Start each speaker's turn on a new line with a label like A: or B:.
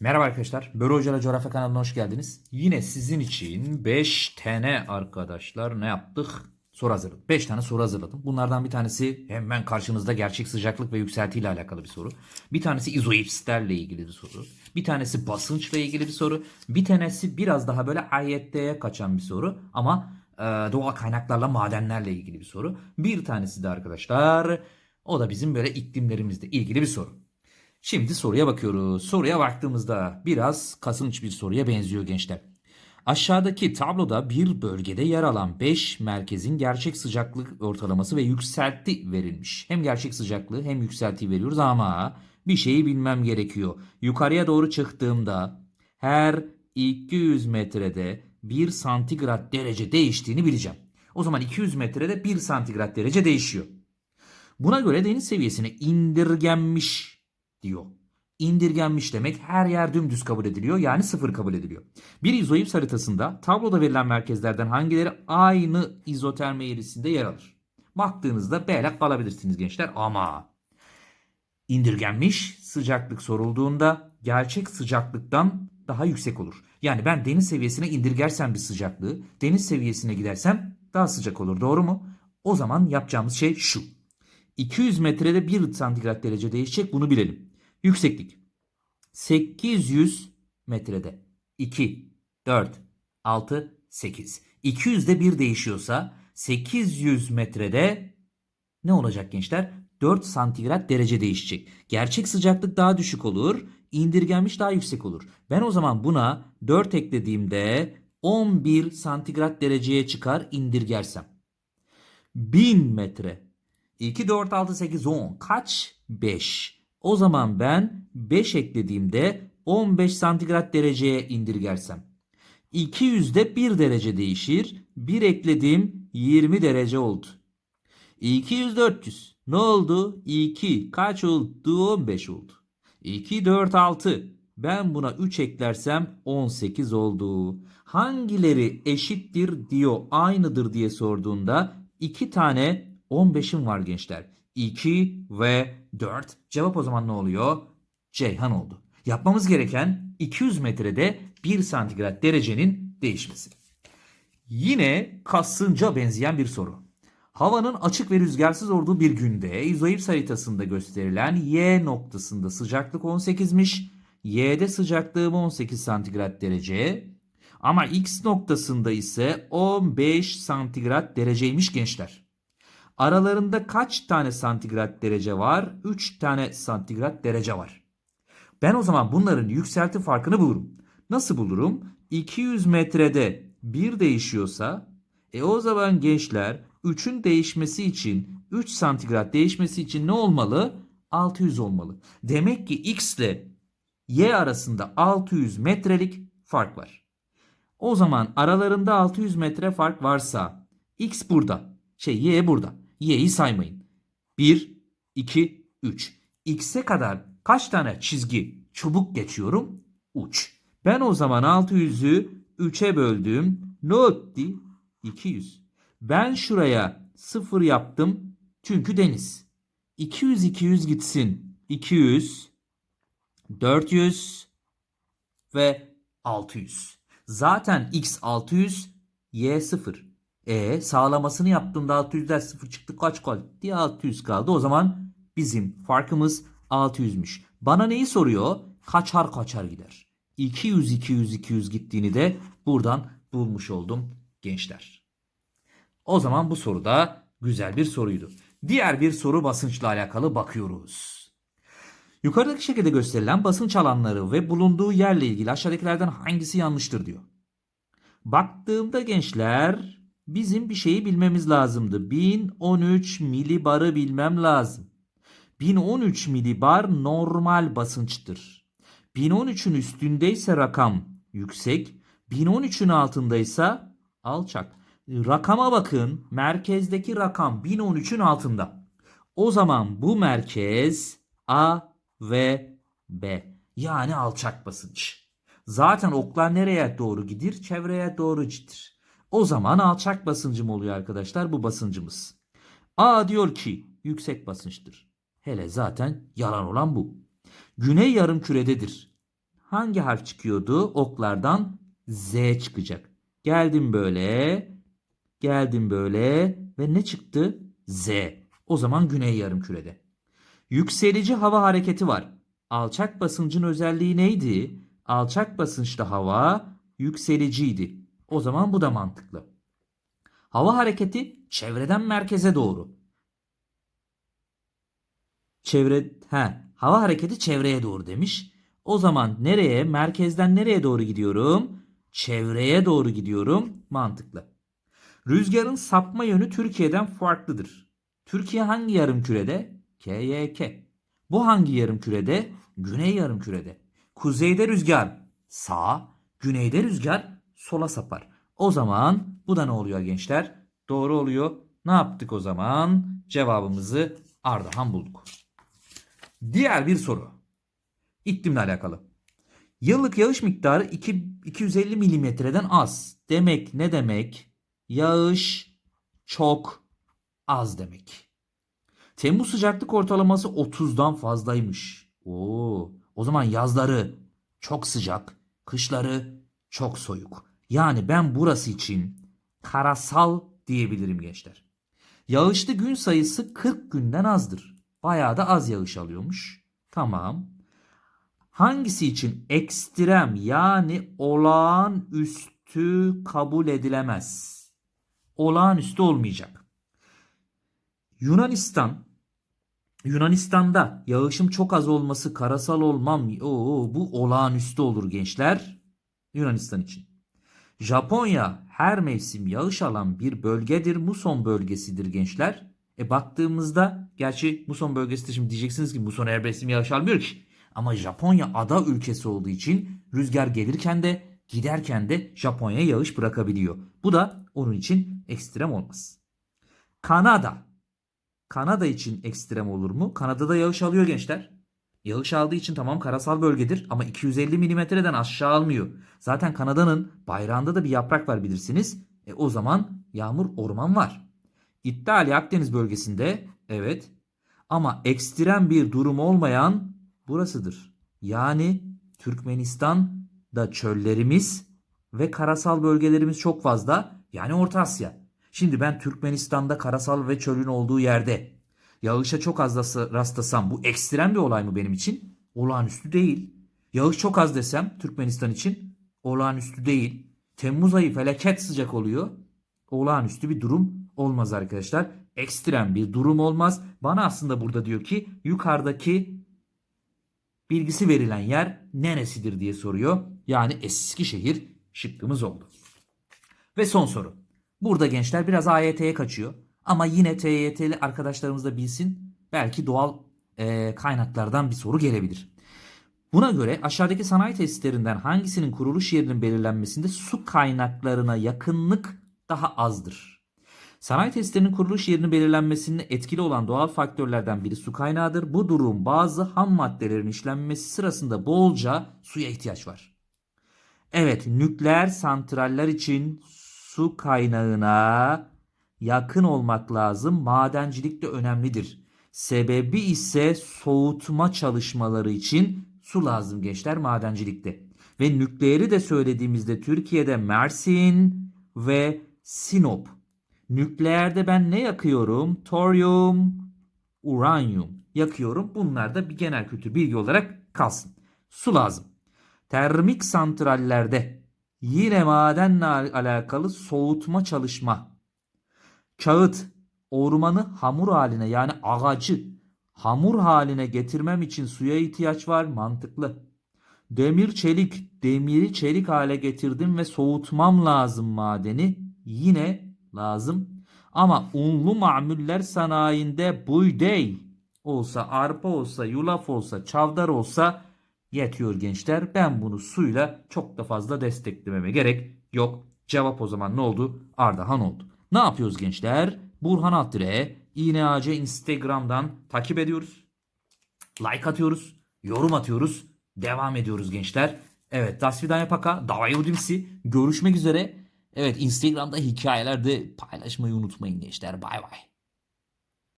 A: Merhaba arkadaşlar. Börü Hoca'la Coğrafya kanalına hoş geldiniz. Yine sizin için 5 tane arkadaşlar ne yaptık? Soru hazırladım. 5 tane soru hazırladım. Bunlardan bir tanesi hemen karşınızda gerçek sıcaklık ve yükselti ile alakalı bir soru. Bir tanesi izoipslerle ilgili bir soru. Bir tanesi basınçla ilgili bir soru. Bir tanesi biraz daha böyle ayetteye kaçan bir soru. Ama e, doğal kaynaklarla madenlerle ilgili bir soru. Bir tanesi de arkadaşlar o da bizim böyle iklimlerimizle ilgili bir soru. Şimdi soruya bakıyoruz. Soruya baktığımızda biraz kasınç bir soruya benziyor gençler. Aşağıdaki tabloda bir bölgede yer alan 5 merkezin gerçek sıcaklık ortalaması ve yükselti verilmiş. Hem gerçek sıcaklığı hem yükseltiyi veriyoruz ama bir şeyi bilmem gerekiyor. Yukarıya doğru çıktığımda her 200 metrede 1 santigrat derece değiştiğini bileceğim. O zaman 200 metrede 1 santigrat derece değişiyor. Buna göre deniz seviyesine indirgenmiş diyor. İndirgenmiş demek her yer dümdüz kabul ediliyor yani sıfır kabul ediliyor. Bir izoips haritasında tabloda verilen merkezlerden hangileri aynı izoterm eğrisinde yer alır? Baktığınızda belak kalabilirsiniz gençler ama indirgenmiş sıcaklık sorulduğunda gerçek sıcaklıktan daha yüksek olur. Yani ben deniz seviyesine indirgersem bir sıcaklığı, deniz seviyesine gidersem daha sıcak olur. Doğru mu? O zaman yapacağımız şey şu. 200 metrede 1 santigrat derece değişecek bunu bilelim. Yükseklik 800 metrede 2, 4, 6, 8. 200'de 1 değişiyorsa 800 metrede ne olacak gençler? 4 santigrat derece değişecek. Gerçek sıcaklık daha düşük olur, indirgenmiş daha yüksek olur. Ben o zaman buna 4 eklediğimde 11 santigrat dereceye çıkar indirgersem. 1000 metre 2, 4, 6, 8, 10. Kaç? 5. O zaman ben 5 eklediğimde 15 santigrat dereceye indirgersem. 200'de 1 derece değişir. 1 eklediğim 20 derece oldu. 200, 400. Ne oldu? 2. Kaç oldu? 15 oldu. 2, 4, 6. Ben buna 3 eklersem 18 oldu. Hangileri eşittir diyor, aynıdır diye sorduğunda 2 tane 15'im var gençler. 2 ve 4. Cevap o zaman ne oluyor? Ceyhan oldu. Yapmamız gereken 200 metrede 1 santigrat derecenin değişmesi. Yine Kassınca benzeyen bir soru. Havanın açık ve rüzgarsız olduğu bir günde izoips haritasında gösterilen Y noktasında sıcaklık 18'miş. Y'de sıcaklığım 18 santigrat derece. Ama X noktasında ise 15 santigrat dereceymiş gençler. Aralarında kaç tane santigrat derece var? 3 tane santigrat derece var. Ben o zaman bunların yükselti farkını bulurum. Nasıl bulurum? 200 metrede 1 değişiyorsa e o zaman gençler 3'ün değişmesi için 3 santigrat değişmesi için ne olmalı? 600 olmalı. Demek ki X ile Y arasında 600 metrelik fark var. O zaman aralarında 600 metre fark varsa X burada. Şey Y burada. Y'yi saymayın. 1, 2, 3. X'e kadar kaç tane çizgi çubuk geçiyorum? Uç. Ben o zaman 600'ü 3'e böldüm. Ne etti? 200. Ben şuraya 0 yaptım. Çünkü deniz. 200 200 gitsin. 200 400 ve 600. Zaten x 600 y 0. E sağlamasını yaptığımda 600'den 0 çıktı kaç kaldı? diye 600 kaldı. O zaman bizim farkımız 600'müş. Bana neyi soruyor? Kaçar kaçar gider. 200 200 200 gittiğini de buradan bulmuş oldum gençler. O zaman bu soru da güzel bir soruydu. Diğer bir soru basınçla alakalı bakıyoruz. Yukarıdaki şekilde gösterilen basınç alanları ve bulunduğu yerle ilgili aşağıdakilerden hangisi yanlıştır diyor. Baktığımda gençler bizim bir şeyi bilmemiz lazımdı. 1013 milibarı bilmem lazım. 1013 milibar normal basınçtır. 1013'ün üstündeyse rakam yüksek, 1013'ün altındaysa alçak. Rakama bakın. Merkezdeki rakam 1013'ün altında. O zaman bu merkez A ve B. Yani alçak basınç. Zaten oklar nereye doğru gidir? Çevreye doğru gidir. O zaman alçak basıncım oluyor arkadaşlar bu basıncımız. A diyor ki yüksek basınçtır. Hele zaten yalan olan bu. Güney yarım kürededir. hangi harf çıkıyordu? Oklardan Z çıkacak. Geldim böyle. Geldim böyle ve ne çıktı? Z. O zaman güney yarımkürede. Yükselici hava hareketi var. Alçak basıncın özelliği neydi? Alçak basınçta hava yükseliciydi. O zaman bu da mantıklı. Hava hareketi çevreden merkeze doğru. Çevre he, hava hareketi çevreye doğru demiş. O zaman nereye? Merkezden nereye doğru gidiyorum? Çevreye doğru gidiyorum. Mantıklı. Rüzgarın sapma yönü Türkiye'den farklıdır. Türkiye hangi yarım kürede? KYK. Bu hangi yarım kürede? Güney yarım kürede. Kuzeyde rüzgar sağa, güneyde rüzgar sola sapar. O zaman bu da ne oluyor gençler? Doğru oluyor. Ne yaptık o zaman? Cevabımızı Ardahan bulduk. Diğer bir soru. İklimle alakalı. Yıllık yağış miktarı 2, 250 milimetreden az. Demek ne demek? Yağış çok az demek. Temmuz sıcaklık ortalaması 30'dan fazlaymış. Oo, o zaman yazları çok sıcak, kışları çok soğuk. Yani ben burası için karasal diyebilirim gençler. Yağışlı gün sayısı 40 günden azdır. Bayağı da az yağış alıyormuş. Tamam. Hangisi için ekstrem yani olağanüstü kabul edilemez? Olağanüstü olmayacak. Yunanistan Yunanistan'da yağışım çok az olması karasal olmam oo, bu olağanüstü olur gençler Yunanistan için. Japonya her mevsim yağış alan bir bölgedir. Muson bölgesidir gençler. E baktığımızda gerçi Muson bölgesi de şimdi diyeceksiniz ki Muson her mevsim yağış almıyor ki. Ama Japonya ada ülkesi olduğu için rüzgar gelirken de giderken de Japonya yağış bırakabiliyor. Bu da onun için ekstrem olmaz. Kanada. Kanada için ekstrem olur mu? Kanada'da yağış alıyor gençler. Yağış aldığı için tamam karasal bölgedir ama 250 milimetreden aşağı almıyor. Zaten Kanada'nın bayrağında da bir yaprak var bilirsiniz. E o zaman yağmur orman var. İttihali Akdeniz bölgesinde evet ama ekstrem bir durum olmayan burasıdır. Yani Türkmenistan'da çöllerimiz ve karasal bölgelerimiz çok fazla. Yani Orta Asya. Şimdi ben Türkmenistan'da karasal ve çölün olduğu yerde yağışa çok az rastla- rastlasam bu ekstrem bir olay mı benim için? Olağanüstü değil. Yağış çok az desem Türkmenistan için olağanüstü değil. Temmuz ayı felaket sıcak oluyor. Olağanüstü bir durum olmaz arkadaşlar. Ekstrem bir durum olmaz. Bana aslında burada diyor ki yukarıdaki bilgisi verilen yer neresidir diye soruyor. Yani Eskişehir şıkkımız oldu. Ve son soru. Burada gençler biraz AYT'ye kaçıyor. Ama yine TYT'li arkadaşlarımız da bilsin. Belki doğal e, kaynaklardan bir soru gelebilir. Buna göre aşağıdaki sanayi tesislerinden hangisinin kuruluş yerinin belirlenmesinde su kaynaklarına yakınlık daha azdır? Sanayi tesislerinin kuruluş yerinin belirlenmesinde etkili olan doğal faktörlerden biri su kaynağıdır. Bu durum bazı ham maddelerin işlenmesi sırasında bolca suya ihtiyaç var. Evet, nükleer santraller için su kaynağına yakın olmak lazım. Madencilik de önemlidir. Sebebi ise soğutma çalışmaları için su lazım gençler madencilikte. Ve nükleeri de söylediğimizde Türkiye'de Mersin ve Sinop. Nükleerde ben ne yakıyorum? Toryum, uranyum yakıyorum. Bunlar da bir genel kültür bilgi olarak kalsın. Su lazım. Termik santrallerde yine madenle al- alakalı soğutma çalışma. Kağıt, ormanı hamur haline yani ağacı hamur haline getirmem için suya ihtiyaç var mantıklı. Demir çelik, demiri çelik hale getirdim ve soğutmam lazım madeni. Yine lazım. Ama unlu mamuller sanayinde buğday olsa, arpa olsa, yulaf olsa, çavdar olsa yetiyor gençler. Ben bunu suyla çok da fazla desteklememe gerek yok. Cevap o zaman ne oldu? Ardahan oldu. Ne yapıyoruz gençler? Burhan Altire, İğneacı Instagram'dan takip ediyoruz. Like atıyoruz, yorum atıyoruz. Devam ediyoruz gençler. Evet, das vidanya paka. Davay udimsi. Görüşmek üzere. Evet, Instagram'da hikayelerde paylaşmayı unutmayın gençler. Bay bay.